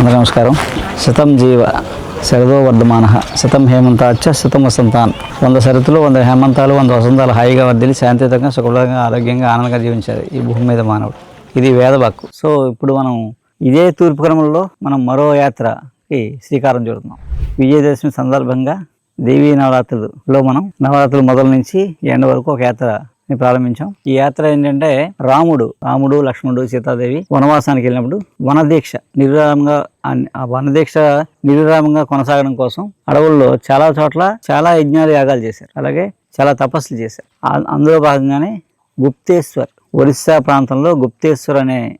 అందరికీ నమస్కారం. శతం జీవ శరదో వర్ధమాన. శతం హేమంతాచ శతం వసంతాన్. వంద శరతులు వంద హేమంతాలు వంద వసంతాలు హాయిగా వర్దిలి శాంతియుతంగా సుఖంగా ఆరోగ్యంగా ఆనందంగా జీవించారు ఈ భూమి మీద మానవుడు. ఇది వేదవాక్కు సో ఇప్పుడు మనం ఇదే తూర్పు క్రమంలో మనం మరో యాత్రకి శ్రీకారం చూడుతున్నాం. విజయదశమి సందర్భంగా దేవీ నవరాత్రులలో మనం నవరాత్రులు మొదల నుంచి ఎండ వరకు ఒక యాత్ర ప్రారంభించాం. ఈ యాత్ర ఏంటంటే రాముడు రాముడు లక్ష్మణుడు సీతాదేవి వనవాసానికి వెళ్ళినప్పుడు వనదీక్ష నిర్విరామంగా ఆ- వనదీక్ష నిర్విరామంగా కొనసాగడం కోసం అడవుల్లో చాలా చోట్ల చాలా యజ్ఞాలు యాగాలు చేశారు. అలాగే చాలా తపస్సులు చేశారు. అందులో భాగంగానే గుప్తేశ్వర్ ఒరిస్సా ప్రాంతంలో గుప్తేశ్వర్ అనే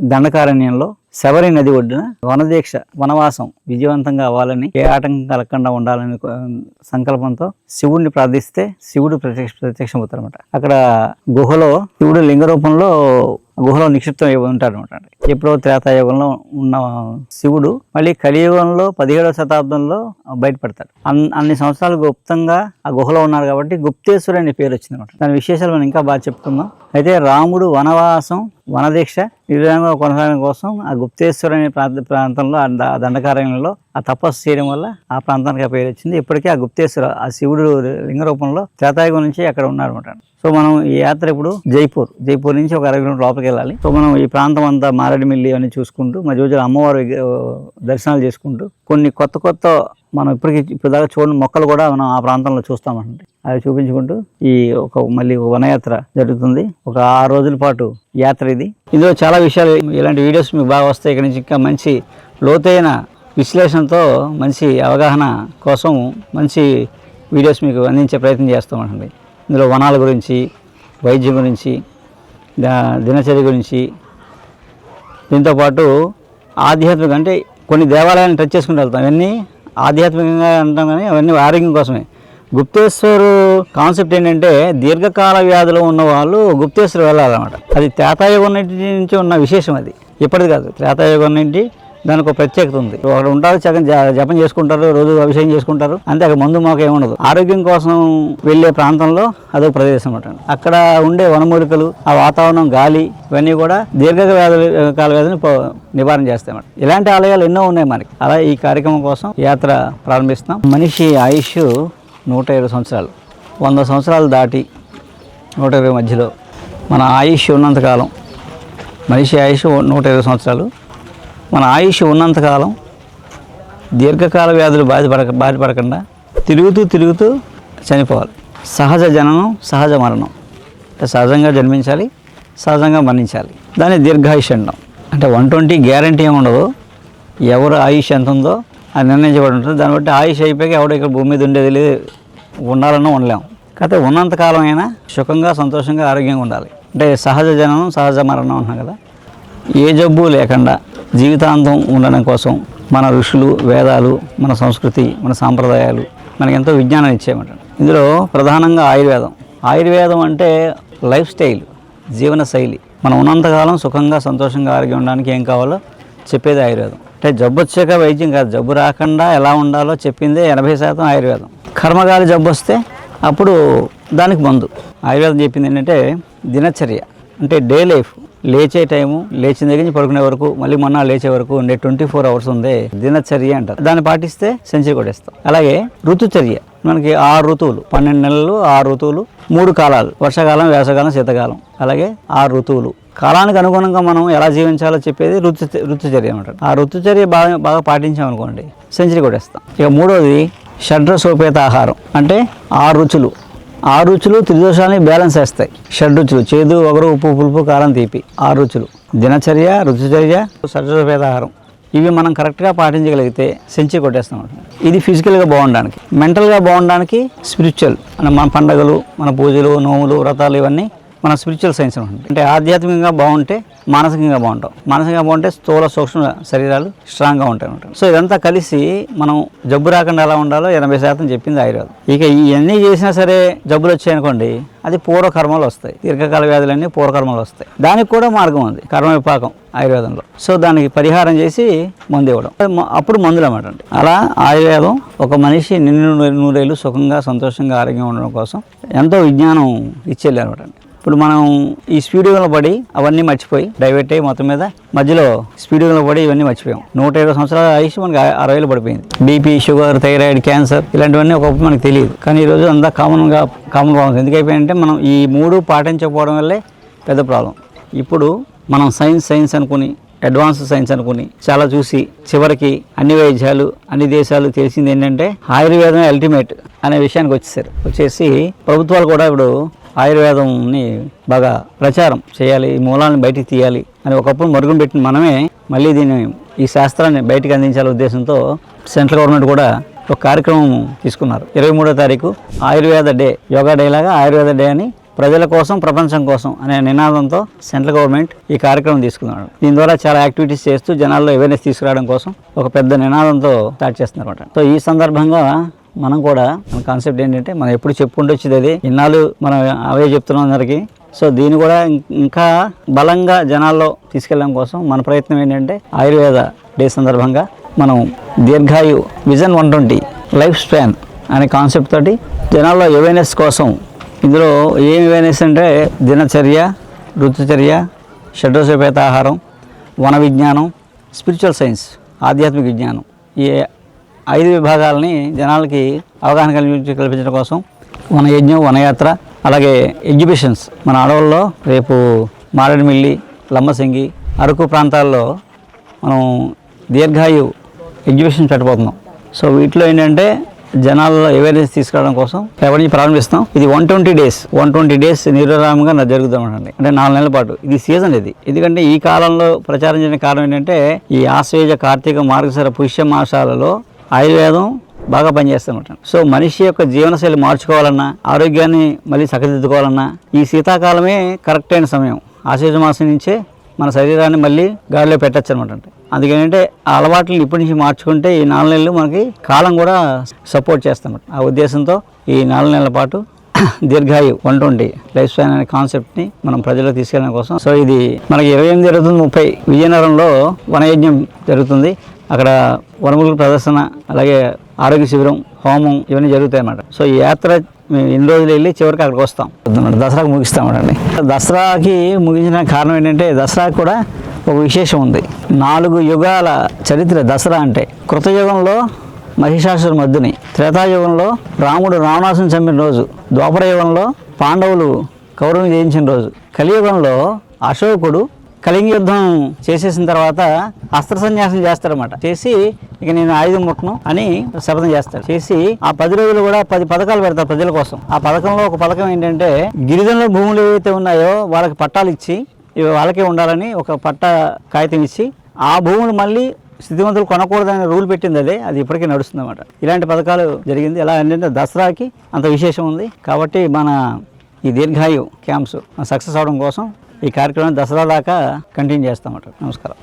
దండకారణ్యంలో శబరి నది ఒడ్డున వనదీక్ష వనవాసం విజయవంతంగా అవ్వాలని ఏ ఆటంకం కలగకుండా ఉండాలని సంకల్పంతో శివుడిని ప్రార్థిస్తే శివుడు ప్రత్యక్ష ప్రత్యక్షమవుతారు అనమాట అక్కడ గుహలో శివుడు లింగ రూపంలో గుహలో నిక్షిప్తం అయి ఉంటాడు అనమాట ఎప్పుడో త్రేతాయుగంలో ఉన్న శివుడు మళ్ళీ కలియుగంలో పదిహేడవ శతాబ్దంలో బయటపడతాడు. అన్- అన్ని సంవత్సరాలు గుప్తంగా ఆ గుహలో ఉన్నారు కాబట్టి గుప్తేశ్వరు అనే పేరు వచ్చింది అనమాట దాని విశేషాలు మనం ఇంకా బాగా చెప్పుకుందాం. అయితే రాముడు వనవాసం వనదీక్ష నిర్విరామంగా కొనసాగడం కోసం ఆ గుప్తేశ్వర అనే ప్రాంత ప్రాంతంలో ఆ దండకారణ్యంలో ఆ తపస్సు చేయడం వల్ల ఆ ప్రాంతానికి ఆ పేరు వచ్చింది. ఇప్పటికీ ఆ గుప్తేశ్వర ఆ శివుడు లింగ రూపంలో త్రేతాయుగం నుంచి అక్కడ ఉన్నారనమాట అనమాట సో మనం ఈ యాత్ర ఇప్పుడు జైపూర్ జైపూర్ నుంచి ఒక అరవై కిలోమీటర్ లోపలికి వెళ్ళాలి. సో మనం ఈ ప్రాంతం అంతా మారేడుమిల్లి అని చూసుకుంటూ మధ్య మధ్యలో అమ్మవారి దర్శనాలు చేసుకుంటూ కొన్ని కొత్త కొత్త మనం ఇప్పటికి ఇప్పుడు దాకా చూడని మొక్కలు కూడా మనం ఆ ప్రాంతంలో చూస్తామండి. అవి చూపించుకుంటూ ఈ ఒక మళ్ళీ వనయాత్ర జరుగుతుంది. ఒక ఆరు రోజుల పాటు యాత్ర ఇది. ఇందులో చాలా విషయాలు ఇలాంటి వీడియోస్ మీకు బాగా వస్తాయి. ఇక్కడ నుంచి ఇంకా మంచి లోతైన విశ్లేషణతో మంచి అవగాహన కోసం మంచి వీడియోస్ మీకు అందించే ప్రయత్నం చేస్తూ ఉంటుంది ఇందులో వనాల గురించి వైద్యం గురించి దినచర్య గురించి దీంతోపాటు ఆధ్యాత్మిక అంటే కొన్ని దేవాలయాలను టచ్ చేసుకుంటూ వెళ్తాం. అవన్నీ ఆధ్యాత్మికంగా అంటాం కానీ అవన్నీ ఆరోగ్యం కోసమే. గుప్తేశ్వర్ కాన్సెప్ట్ ఏంటంటే దీర్ఘకాల వ్యాధులు ఉన్న వాళ్ళు గుప్తేశ్వర్ వెళ్ళాలన్నమాట. అది త్రేతాయుగం నుంచి ఉన్న విశేషం అది. ఇప్పటిది కాదు. త్రేతాయుగం నుండి దానికి ఒక ప్రత్యేకత ఉంది. ఒకడు ఉంటారు చక్కని జ- జపం చేసుకుంటారు రోజు అభిషేకం చేసుకుంటారు. అంతే అక్కడ మందు మాకు ఏముండదు ఆరోగ్యం కోసం వెళ్ళే ప్రాంతంలో అదొక ప్రదేశం అనమాట అక్కడ ఉండే వనమూలికలు ఆ వాతావరణం గాలి ఇవన్నీ కూడా దీర్ఘ వ్యాధులు కాల వ్యాధులను నివారణ చేస్తాయి అన్నమాట. ఇలాంటి ఆలయాలు ఎన్నో ఉన్నాయి మనకి. అలా ఈ కార్యక్రమం కోసం యాత్ర ప్రారంభిస్తాం మనిషి ఆయుష్ నూట ఇరవై సంవత్సరాలు. వంద సంవత్సరాలు దాటి నూట ఇరవై మధ్యలో మన ఆయుష్ ఉన్నంతకాలం మనిషి ఆయుష్ నూట ఇరవై సంవత్సరాలు. మన ఆయుష్ ఉన్నంతకాలం దీర్ఘకాల వ్యాధులు బాధపడక బాధపడకుండా తిరుగుతూ తిరుగుతూ చనిపోవాలి. సహజ జననం సహజ మరణం. అంటే సహజంగా జన్మించాలి సహజంగా మరణించాలి. దాన్ని దీర్ఘాయుష్ అంటాం అంటే వన్ ట్వంటీ గ్యారంటీ ఏమి ఉండదు. ఎవరు ఆయుష్ ఎంత ఉందో అది నిర్ణయించబడి ఉంటుంది. దాన్ని బట్టి ఆయుష్ అయిపోయి ఎవడో ఇక్కడ భూమి మీద ఉండేది లేదు ఉండాలన్నా ఉండలేము కాకపోతే ఉన్నంతకాలం అయినా సుఖంగా సంతోషంగా ఆరోగ్యంగా ఉండాలి. అంటే సహజ జననం సహజ మరణం అంటున్నాం కదా. ఏ జబ్బు లేకుండా జీవితాంతం ఉండడం కోసం మన ఋషులు వేదాలు మన సంస్కృతి మన సాంప్రదాయాలు మనకి ఎంతో విజ్ఞానం ఇచ్చేయమాట ఇందులో ప్రధానంగా ఆయుర్వేదం. ఆయుర్వేదం అంటే లైఫ్ స్టైల్ జీవన శైలి. మనం ఉన్నంతకాలం సుఖంగా సంతోషంగా ఆరోగ్యం ఉండడానికి ఏం కావాలో చెప్పేది ఆయుర్వేదం. అంటే జబ్బు వచ్చాక వైద్యం కాదు. జబ్బు రాకుండా ఎలా ఉండాలో చెప్పింది ఎనభై శాతం ఆయుర్వేదం. కర్మగాలి జబ్బు వస్తే అప్పుడు దానికి మందు. ఆయుర్వేదం చెప్పింది ఏంటంటే దినచర్య అంటే డే లైఫ్. లేచే టైము లేచిన దగ్గర నుంచి పడుకునే వరకు మళ్ళీ మొన్న లేచే వరకు ఉండే ట్వంటీ ఫోర్ అవర్స్ ఉంది దినచర్య అంటారు. దాన్ని పాటిస్తే సెంచరీ కొట్టేస్తాం. అలాగే ఋతుచర్య. మనకి ఆరు ఋతువులు పన్నెండు నెలలు ఆరు ఋతువులు మూడు కాలాలు వర్షాకాలం వేసవకాలం శీతకాలం. అలాగే ఆరు ఋతువులు. కాలానికి అనుగుణంగా మనం ఎలా జీవించాలో చెప్పేది ఋతు ఋతుచర్య అనమాట ఆ ఋతుచర్య బాగా బాగా పాటించామనుకోండి సెంచరీ కొట్టేస్తాం. ఇక మూడోది షడ్రసోపేత ఆహారం. అంటే ఆరు రుచులు ఆ రుచులు త్రిదోషాలని బ్యాలెన్స్ చేస్తాయి. షడ్ రుచులు చేదు ఒకరు ఉప్పు పులుపు కారం తీపి. ఆ రుచులు. దినచర్య రుచిచర్య సర్వభేదాహారం ఇవి మనం కరెక్ట్గా పాటించగలిగితే సెంచి కొట్టేస్తాం. ఇది ఫిజికల్గా బాగుండడానికి. మెంటల్గా బాగుండడానికి స్పిరిచువల్. మన మన పండగలు మన పూజలు నోములు వ్రతాలు ఇవన్నీ మన స్పిరిచువల్ సైన్స్ ఉంటుంది. అంటే ఆధ్యాత్మికంగా బాగుంటే మానసికంగా బాగుంటాం. మానసికంగా బాగుంటే స్థూల సూక్ష్మ శరీరాలు స్ట్రాంగ్గా ఉంటాయి అనమాట సో ఇదంతా కలిసి మనం జబ్బు రాకుండా ఎలా ఉండాలో ఎనభై శాతం చెప్పింది ఆయుర్వేదం. ఇక ఇవన్నీ చేసినా సరే జబ్బులు వచ్చాయనుకోండి అది పూర్వకర్మలు వస్తాయి. దీర్ఘకాల వ్యాధులన్నీ పూర్వకర్మలు వస్తాయి. దానికి కూడా మార్గం ఉంది కర్మ విపాకం ఆయుర్వేదంలో. సో దానికి పరిహారం చేసి మందు ఇవ్వడం. అప్పుడు మందులు అన్నమాట అండి. అలా ఆయుర్వేదం ఒక మనిషి నిన్ను నూరేళ్ళు సుఖంగా సంతోషంగా ఆరోగ్యంగా ఉండడం కోసం ఎంతో విజ్ఞానం ఇచ్చేళ్ళు అనమాట అండి. ఇప్పుడు మనం ఈ స్పీడింగ్లో పడి అవన్నీ మర్చిపోయి డైవర్ట్ అయ్యి మొత్తం మీద మధ్యలో స్పీడింగ్లో పడి ఇవన్నీ మర్చిపోయాం. నూట ఇరవై సంవత్సరాల ఆయుష్ మనకి అరవై పడిపోయింది. బీపీ షుగర్ థైరాయిడ్ క్యాన్సర్ ఇలాంటివన్నీ ఒకప్పుడు మనకు తెలియదు. కానీ ఈ రోజు అంతా కామన్గా కామన్ ప్రాబ్లమ్స్. ఎందుకు అయిపోయాయంటే మనం ఈ మూడు పాటించకపోవడం వల్లే పెద్ద ప్రాబ్లం. ఇప్పుడు మనం సైన్స్ సైన్స్ అనుకుని అడ్వాన్స్ సైన్స్ అనుకుని చాలా చూసి చివరికి అన్ని వైద్యాలు అన్ని దేశాలు తెలిసింది ఏంటంటే ఆయుర్వేదం అల్టిమేట్ అనే విషయానికి వచ్చేసారు. వచ్చేసి ప్రభుత్వాలు కూడా ఇప్పుడు ఆయుర్వేదంని బాగా ప్రచారం చేయాలి ఈ మూలాలను బయటికి తీయాలి అని ఒకప్పుడు మరుగున పెట్టిన మనమే మళ్ళీ దీన్ని ఈ శాస్త్రాన్ని బయటకు అందించాల ఉద్దేశంతో సెంట్రల్ గవర్నమెంట్ కూడా ఒక కార్యక్రమం తీసుకున్నారు. ఇరవై మూడో తారీఖు ఆయుర్వేద డే యోగా డే లాగా ఆయుర్వేద డే అని ప్రజల కోసం ప్రపంచం కోసం అనే నినాదంతో సెంట్రల్ గవర్నమెంట్ ఈ కార్యక్రమం తీసుకున్నాడు. దీని ద్వారా చాలా యాక్టివిటీస్ చేస్తూ జనాల్లో అవేర్నెస్ తీసుకురావడం కోసం ఒక పెద్ద నినాదంతో స్టార్ట్ చేస్తున్నారు సో ఈ సందర్భంగా మనం కూడా మన కాన్సెప్ట్ ఏంటంటే మనం ఎప్పుడు చెప్పుకుంటూ వచ్చేది అది. ఇన్నాళ్ళు మనం అవే చెప్తున్నాం అందరికీ. సో దీన్ని కూడా ఇంకా బలంగా జనాల్లో తీసుకెళ్ళడం కోసం మన ప్రయత్నం ఏంటంటే ఆయుర్వేద డే సందర్భంగా మనం దీర్ఘాయు vision one twenty life span అనే కాన్సెప్ట్ తోటి జనాల్లో అవేర్నెస్ కోసం ఇందులో ఏం అవేర్నెస్ అంటే దినచర్య ఋతుచర్య షడ్రోసోపేత ఆహారం వన విజ్ఞానం స్పిరిచువల్ సైన్స్ ఆధ్యాత్మిక విజ్ఞానం. ఈ ఐదు విభాగాలని జనాలకి అవగాహన కల్పించి కల్పించడం కోసం మన యజ్ఞం వనయాత్ర అలాగే ఎగ్జిబిషన్స్ మన అడవుల్లో రేపు మారేడుమిల్లి లంబసింగి అరకు ప్రాంతాల్లో మనం దీర్ఘాయు ఎగ్జిబిషన్ పెట్టబోతున్నాం. సో వీటిలో ఏంటంటే జనాల్లో అవేర్నెస్ తీసుకురావడం కోసం రేపటి నుంచి ప్రారంభిస్తాం. ఇది one twenty days one twenty days నిర్విరామంగా జరుగుతామండి అంటే నాలుగు నెలల పాటు. ఇది సీజన్ ఇది. ఎందుకంటే ఈ కాలంలో ప్రచారం చేయడానికి కారణం ఏంటంటే ఈ ఆశ్వేజ కార్తీక మార్గశర పుష్య మాసాలలో ఆయుర్వేదం బాగా పనిచేస్తామట సో మనిషి యొక్క జీవనశైలి మార్చుకోవాలన్నా ఆరోగ్యాన్ని మళ్ళీ చక్కదిద్దుకోవాలన్నా ఈ శీతాకాలమే కరెక్ట్ అయిన సమయం. ఆశ్వేజ మాసం నుంచే మన శరీరాన్ని మళ్ళీ గాడిలో పెట్టచ్చు అనమాట అంటే. అందుకేంటంటే ఆ అలవాట్లను ఇప్పటి నుంచి మార్చుకుంటే ఈ నాలుగు నెలలు మనకి కాలం కూడా సపోర్ట్ చేస్తాం ఆ ఉద్దేశంతో ఈ నాలుగు నెలల పాటు దీర్ఘాయు వన్ ట్వంటీ లైఫ్ స్పాన్ అనే కాన్సెప్ట్ని మనం ప్రజలకు తీసుకెళ్ళడం కోసం. సో ఇది మనకి ఇరవై ఎనిమిది జరుగుతుంది ముప్పై విజయనగరంలో వనయజ్ఞం జరుగుతుంది. అక్కడ వనములు ప్రదర్శన అలాగే ఆరోగ్య శిబిరం హోమం ఇవన్నీ జరుగుతాయి అన్నమాట సో ఈ యాత్ర మేము ఎన్ని రోజులు వెళ్ళి చివరికి అక్కడికి వస్తాం. దసరాకు ముగిస్తామండి దసరాకి ముగించిన కారణం ఏంటంటే దసరా కూడా ఒక విశేషం ఉంది. నాలుగు యుగాల చరిత్ర దసరా అంటే కృతయుగంలో మహిషాసుర మద్దుని త్రేతాయుగంలో రాముడు రావణాసుని చంపిన రోజు ద్వాపర యుగంలో పాండవులు కౌరవం జయించిన రోజు కలియుగంలో అశోకుడు కళింగ యుద్ధం చేసేసిన తర్వాత అస్త్ర సన్యాసం చేస్తాడనమాట చేసి ఇక నేను ఆయుధం ముట్టను అని శపథం చేస్తాడు చేసి ఆ పది రోజులు కూడా పది పథకాలు పెడతారు ప్రజల కోసం. ఆ పథకంలో ఒక పథకం ఏంటంటే గిరిజనుల భూములు ఏవైతే ఉన్నాయో వాళ్ళకి పట్టాలు ఇచ్చి వాళ్ళకే ఉండాలని ఒక పట్ట కాగితం ఇచ్చి ఆ భూములు మళ్ళీ స్థితిమంతులు కొనకూడదనే రూల్ పెట్టింది అదే. అది ఇప్పటికీ నడుస్తుందన్నమాట. ఇలాంటి పథకాలు జరిగింది. ఎలా ఏంటంటే దసరాకి అంత విశేషం ఉంది. కాబట్టి మన ఈ దీర్ఘాయు క్యాంప్స్ సక్సెస్ అవడం కోసం ఈ కార్యక్రమాన్ని దసరా దాకా కంటిన్యూ చేస్తామట నమస్కారం.